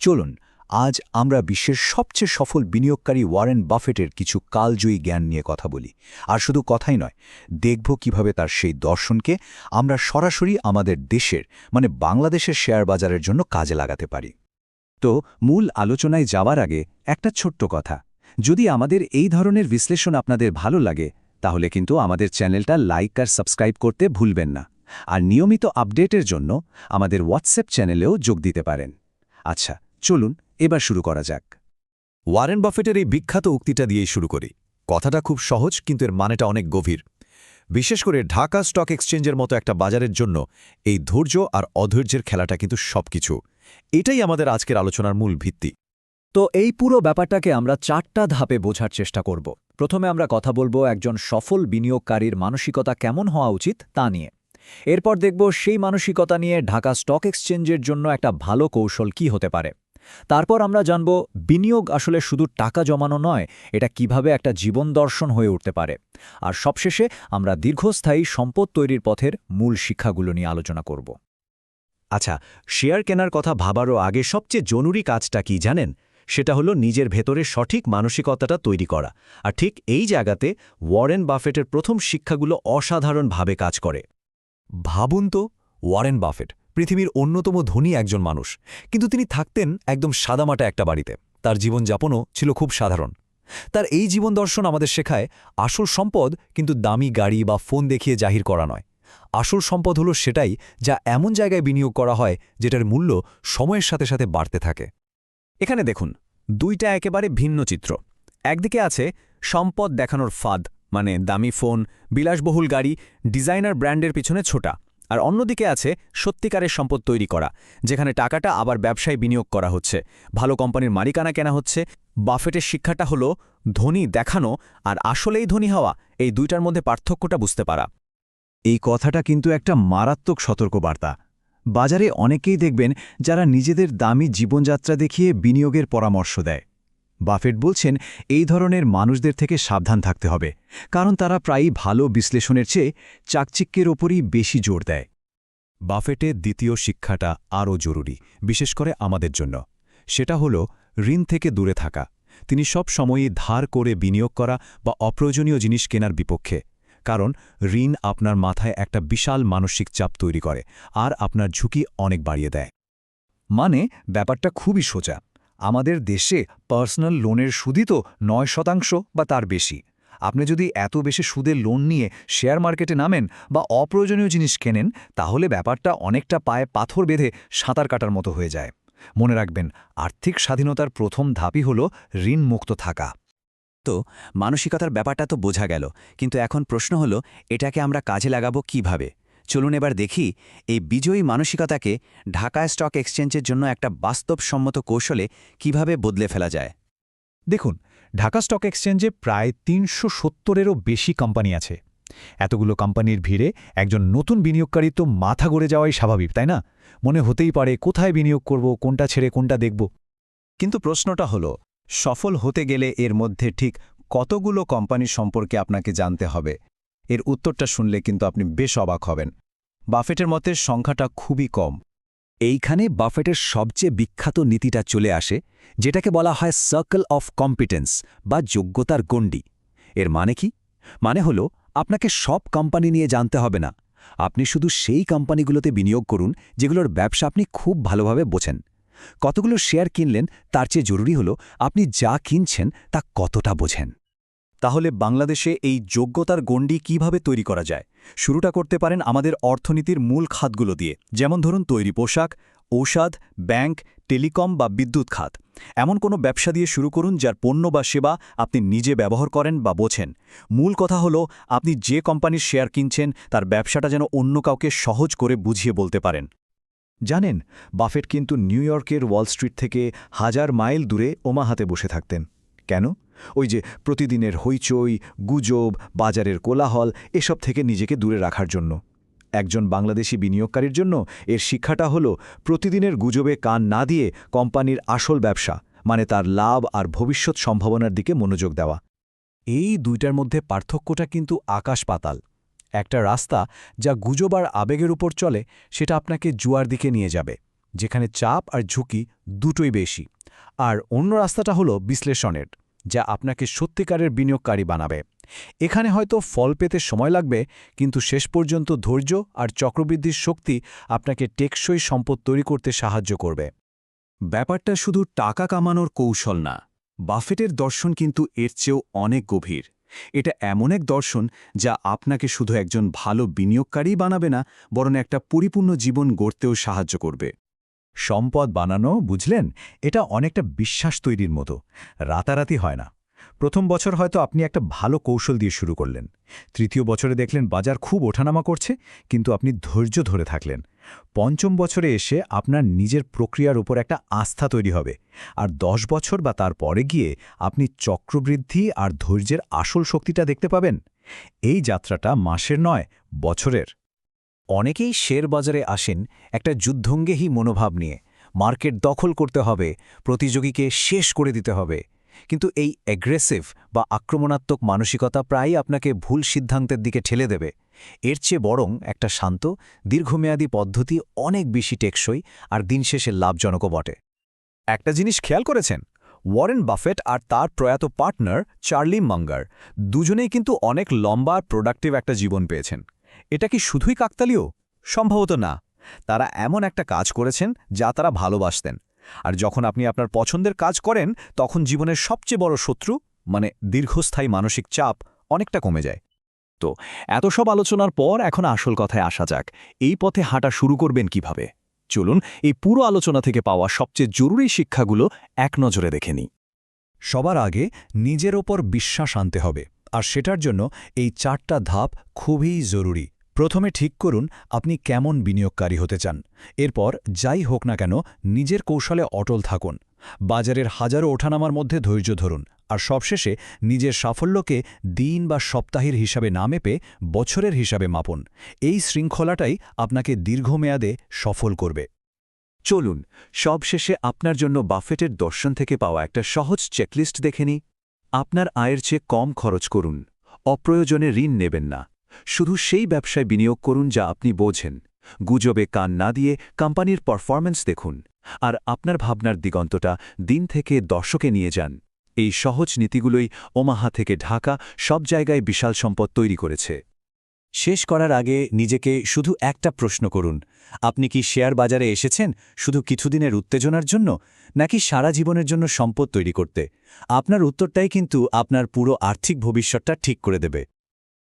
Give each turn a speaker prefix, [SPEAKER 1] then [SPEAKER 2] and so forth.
[SPEAKER 1] চলুন, আজ আমরা বিশ্বের সবচেয়ে সফল বিনিয়োগকারী ওয়ারেন বাফেটের কিছু কালজয়ী জ্ঞান নিয়ে কথা বলি। আর শুধু কথাই নয়, দেখব কীভাবে তার সেই দর্শনকে আমরা সরাসরি আমাদের দেশের মানে বাংলাদেশের শেয়ার বাজারের জন্য কাজে লাগাতে পারি।
[SPEAKER 2] তো, মূল আলোচনায় যাওয়ার আগে একটা ছোট্ট কথা। যদি আমাদের এই ধরনের বিশ্লেষণ আপনাদের ভালো লাগে, তাহলে কিন্তু আমাদের চ্যানেলটা লাইক আর সাবস্ক্রাইব করতে ভুলবেন না। আর নিয়মিত আপডেটের জন্য আমাদের হোয়াটসঅ্যাপ চ্যানেলেও যোগ দিতে পারেন। আচ্ছা চলুন, এবার শুরু করা যাক।
[SPEAKER 3] ওয়ারেন বাফেটের এই বিখ্যাত উক্তিটা দিয়েই শুরু করি। কথাটা খুব সহজ, কিন্তু এর মানেটা অনেক গভীর। বিশেষ করে ঢাকা স্টক এক্সচেঞ্জের মতো একটা বাজারের জন্য এই ধৈর্য আর অধৈর্যের খেলাটা কিন্তু সবকিছু। এটাই আমাদের আজকের আলোচনার মূল ভিত্তি।
[SPEAKER 4] তো এই পুরো ব্যাপারটাকে আমরা চারটা ধাপে বোঝার চেষ্টা করব। প্রথমে আমরা কথা বলব একজন সফল বিনিয়োগকারীর মানসিকতা কেমন হওয়া উচিত তা নিয়ে। এরপর দেখব সেই মানসিকতা নিয়ে ঢাকা স্টক এক্সচেঞ্জের জন্য একটা ভালো কৌশল কি হতে পারে। তারপর আমরা জানব বিনিয়োগ আসলে শুধু টাকা জমানো নয়, এটা কীভাবে একটা জীবন দর্শন হয়ে উঠতে পারে। আর সবশেষে আমরা দীর্ঘস্থায়ী সম্পদ তৈরির পথের মূল শিক্ষাগুলো নিয়ে আলোচনা করব।
[SPEAKER 3] আচ্ছা শেয়ার কেনার কথা ভাবারও আগে সবচেয়ে জরুরি কাজটা কি জানেন? সেটা হলো নিজের ভেতরে সঠিক মানসিকতাটা তৈরি করা। আর ঠিক এই জায়গাতে ওয়ারেন বাফেটের প্রথম শিক্ষাগুলো অসাধারণভাবে কাজ করে। ভাবুন তো, ওয়ারেন বাফেট পৃথিবীর অন্যতম ধনী একজন মানুষ। কিন্তু তিনি থাকতেন একদম সাদামাটা একটা বাড়িতে। তার জীবন জীবনযাপনও ছিল খুব সাধারণ। তার এই জীবন দর্শন আমাদের শেখায়, আসল সম্পদ কিন্তু দামি গাড়ি বা ফোন দেখিয়ে জাহির করা নয়। আসল সম্পদ হলো সেটাই যা এমন জায়গায় বিনিয়োগ করা হয় যেটার মূল্য সময়ের সাথে সাথে বাড়তে থাকে। এখানে দেখুন, দুইটা একেবারে ভিন্ন চিত্র। একদিকে আছে সম্পদ দেখানোর ফাঁদ মানে দামি ফোন, বিলাসবহুল গাড়ি, ডিজাইনার ব্র্যান্ডের পিছনে ছোটা। আর অন্যদিকে আছে সত্যিকারের সম্পদ তৈরি করা, যেখানে টাকাটা আবার ব্যবসায় বিনিয়োগ করা হচ্ছে। ভালো কোম্পানির মালিকানা কেনা হচ্ছে। বাফেটের শিক্ষাটা হলো ধনী দেখানো আর আসলেই ধনী হওয়া, এই দুইটার মধ্যে পার্থক্যটা বুঝতে পারা।
[SPEAKER 2] এই কথাটা কিন্তু একটা মারাত্মক সতর্কবার্তা। বাজারে অনেকেই দেখবেন যারা নিজেদের দামি জীবনযাত্রা দেখিয়ে বিনিয়োগের পরামর্শ দেয়। বাফেট বলছেন, এই ধরনের মানুষদের থেকে সাবধান থাকতে হবে, কারণ তারা প্রায়ই ভালো বিশ্লেষণের চেয়ে চাকচিক্যের ওপরই বেশি জোর দেয়।
[SPEAKER 3] বাফেটের দ্বিতীয় শিক্ষাটা আরও জরুরি, বিশেষ করে আমাদের জন্য। সেটা হল ঋণ থেকে দূরে থাকা। তিনি সব সময়ই ধার করে বিনিয়োগ করা বা অপ্রয়োজনীয় জিনিস কেনার বিপক্ষে, কারণ ঋণ আপনার মাথায় একটা বিশাল মানসিক চাপ তৈরি করে, আর আপনার ঝুঁকি অনেক বাড়িয়ে দেয়।
[SPEAKER 2] মানে ব্যাপারটা খুবই সোজা। আমাদের দেশে পার্সোনাল লোনের সুদই তো নয় শতাংশ বা তার বেশি। আপনি যদি এত বেশি সুদের লোন নিয়ে শেয়ার মার্কেটে নামেন বা অপ্রয়োজনীয় জিনিস কেনেন, তাহলে ব্যাপারটা অনেকটা পায়ে পাথর বেঁধে সাঁতার কাটার মতো হয়ে যায়। মনে রাখবেন, আর্থিক স্বাধীনতার প্রথম ধাপই হল ঋণমুক্ত থাকা।
[SPEAKER 1] তো, মানসিকতার ব্যাপারটা তো বোঝা গেল, কিন্তু এখন প্রশ্ন হলো, এটাকে আমরা কাজে লাগাবো কীভাবে? চলুন এবার দেখি এই বিজয়ী মানসিকতাকে ঢাকা স্টক এক্সচেঞ্জের জন্য একটা বাস্তবসম্মত কৌশলে কীভাবে বদলে ফেলা যায়।
[SPEAKER 2] দেখুন, ঢাকা স্টক এক্সচেঞ্জে প্রায় তিনশো সত্তরেরও বেশি কোম্পানি আছে। এতগুলো কোম্পানির ভিড়ে একজন নতুন বিনিয়োগকারী তো মাথা গড়ে যাওয়াই স্বাভাবিক, তাই না? মনে হতেই পারে কোথায় বিনিয়োগ করব, কোনটা ছেড়ে কোনটা দেখব।
[SPEAKER 1] কিন্তু প্রশ্নটা হলো, সফল হতে গেলে এর মধ্যে ঠিক কতগুলো কোম্পানি সম্পর্কে আপনাকে জানতে হবে? এর উত্তরটা শুনলে কিন্তু আপনি বেশ অবাক হবেন। বাফেটের মতে সংখ্যাটা খুবই কম।
[SPEAKER 2] এইখানে বাফেটের সবচেয়ে বিখ্যাত নীতিটা চলে আসে, যেটাকে বলা হয় সার্কেল অফ কম্পিটেন্স বা যোগ্যতার গণ্ডি। এর মানে কি? মানে হল, আপনাকে সব কোম্পানি নিয়ে জানতে হবে না। আপনি শুধু সেই কোম্পানিগুলোতে বিনিয়োগ করুন, যেগুলোর ব্যবসা আপনি খুব ভালোভাবে বোঝেন। কতগুলো শেয়ার কিনলেন, তার চেয়ে জরুরি হল, আপনি যা কিনছেন, তা কতটা বোঝেন।
[SPEAKER 3] তাহলে বাংলাদেশে এই যোগ্যতার গণ্ডি কীভাবে তৈরি করা যায়? শুরুটা করতে পারেন আমাদের অর্থনীতির মূল খাতগুলো দিয়ে, যেমন ধরুন তৈরি পোশাক, ঔষধ, ব্যাংক, টেলিকম বা বিদ্যুৎ খাত। এমন কোনো ব্যবসা দিয়ে শুরু করুন যার পণ্য বা সেবা আপনি নিজে ব্যবহার করেন বা বোঝেন। মূল কথা হলো, আপনি যে কোম্পানির শেয়ার কিনছেন, তার ব্যবসাটা যেন অন্য কাউকে সহজ করে বুঝিয়ে বলতে পারেন।
[SPEAKER 2] জানেন, বাফেট কিন্তু নিউ ইয়র্কের ওয়াল স্ট্রিট থেকে হাজার মাইল দূরে ওমাহাতে বসে থাকতেন। কেন? ওই যে প্রতিদিনের হইচই, গুজব, বাজারের কোলাহল, এসব থেকে নিজেকে দূরে রাখার জন্য। একজন বাংলাদেশি বিনিয়োগকারীর জন্য এর শিক্ষাটা হলো প্রতিদিনের গুজবে কান না দিয়ে কোম্পানির আসল ব্যবসা মানে তার লাভ আর ভবিষ্যৎ সম্ভাবনার দিকে মনোযোগ দেওয়া।
[SPEAKER 3] এই দুইটার মধ্যে পার্থক্যটা কিন্তু আকাশ পাতাল। একটা রাস্তা যা গুজব আর আবেগের উপর চলে, সেটা আপনাকে জুয়ার দিকে নিয়ে যাবে,
[SPEAKER 2] যেখানে চাপ আর ঝুঁকি দুটোই বেশি। আর অন্য রাস্তাটা হলো বিশ্লেষণের। যা আপনাকে সত্যিকারের বিনিয়োগকারী বানাবে। এখানে হয়তো ফল পেতে সময় লাগবে, কিন্তু শেষ পর্যন্ত ধৈর্য আর চক্রবৃদ্ধির শক্তি আপনাকে টেকসই সম্পদ তৈরি করতে সাহায্য করবে।
[SPEAKER 3] ব্যাপারটা শুধু টাকা কামানোর কৌশল না, বাফেটের দর্শন কিন্তু এর চেয়েও অনেক গভীর। এটা এমন এক দর্শন যা আপনাকে শুধু একজন ভালো বিনিয়োগকারী বানাবে না, বরং একটা পরিপূর্ণ জীবন গড়তেও সাহায্য করবে।
[SPEAKER 1] সম্পদ বানানো, বুঝলেন? এটা অনেকটা বিশ্বাস তৈরির মতো। রাতারাতি হয় না। প্রথম বছর হয়তো আপনি একটা ভালো কৌশল দিয়ে শুরু করলেন। তৃতীয় বছরে দেখলেন বাজার খুব ওঠানামা করছে, কিন্তু আপনি ধৈর্য ধরে থাকলেন। পঞ্চম বছরে এসে আপনার নিজের প্রক্রিয়ার উপর একটা আস্থা তৈরি হবে। আর দশ বছর বা তার পরে গিয়ে আপনি চক্রবৃদ্ধি আর ধৈর্যের আসল শক্তিটা দেখতে পাবেন। এই যাত্রাটা মাসের নয়, বছরের।
[SPEAKER 4] অনেকেই শেয়ার বাজারে আসেন একটা যুদ্ধঙ্গেহী মনোভাব নিয়ে। মার্কেট দখল করতে হবে, প্রতিযোগীকে শেষ করে দিতে হবে। কিন্তু এই অ্যাগ্রেসিভ বা আক্রমণাত্মক মানসিকতা প্রায়ই আপনাকে ভুল সিদ্ধান্তের দিকে ঠেলে দেবে। এর চেয়ে বরং একটা শান্ত, দীর্ঘমেয়াদী পদ্ধতি অনেক বেশি টেকসই আর দিনশেষে লাভজনকও বটে। একটা জিনিস খেয়াল করেছেন? ওয়ারেন বাফেট আর তার প্রয়াত পার্টনার চার্লি মাঙ্গার দুজনেই কিন্তু অনেক লম্বা প্রোডাক্টিভ একটা জীবন পেয়েছেন। এটা কি শুধুই কাকতালীয়? সম্ভবত না। তারা এমন একটা কাজ করেছেন যা তারা ভালোবাসতেন। আর যখন আপনি আপনার পছন্দের কাজ করেন, তখন জীবনের সবচেয়ে বড় শত্রু মানে দীর্ঘস্থায়ী মানসিক চাপ, অনেকটা কমে যায়। তো এত সব আলোচনার পর এখন আসল কথায় আসা যাক, এই পথে হাঁটা শুরু করবেন কীভাবে? চলুন এই পুরো আলোচনা থেকে পাওয়া সবচেয়ে জরুরি শিক্ষাগুলো এক নজরে দেখে নিই।
[SPEAKER 1] সবার আগে নিজের ওপর বিশ্বাস আনতে হবে। আর সেটার জন্য এই চারটা ধাপ খুবই জরুরি। প্রথমে ঠিক করুন আপনি কেমন বিনিয়োগকারী হতে চান। এরপর যাই হোক না কেন নিজের কৌশলে অটল থাকুন। বাজারের হাজারো ওঠানামার মধ্যে ধৈর্য ধরুন আর সবশেষে নিজের সাফল্যকে দিন বা সপ্তাহের হিসাবে না মেপে বছরের হিসাবে মাপুন। এই শৃঙ্খলাটাই আপনাকে দীর্ঘমেয়াদে সফল করবে।
[SPEAKER 3] চলুন সবশেষে আপনার জন্য বাফেটের দর্শন থেকে পাওয়া একটা সহজ চেকলিস্ট দেখে নিই। আপনার আয়ের চেয়ে কম খরচ করুন। অপ্রয়োজনে ঋণ নেবেন না। শুধু সেই ব্যবসায় বিনিয়োগ করুন যা আপনি বোঝেন। গুজবে কান না দিয়ে কোম্পানির পারফরম্যান্স দেখুন। আর আপনার ভাবনার দিগন্তটা দিন থেকে দর্শকে নিয়ে যান। এই সহজ নীতিগুলোই ওমাহা থেকে ঢাকা সব জায়গায় বিশাল সম্পদ তৈরি করেছে।
[SPEAKER 4] শেষ করার আগে নিজেকে শুধু একটা প্রশ্ন করুন। আপনি কি শেয়ার বাজারে এসেছেন শুধু কিছুদিনের উত্তেজনার জন্য, নাকি সারা জীবনের জন্য সম্পদ তৈরি করতে? আপনার উত্তরটাই কিন্তু আপনার পুরো আর্থিক ভবিষ্যৎটা ঠিক করে দেবে।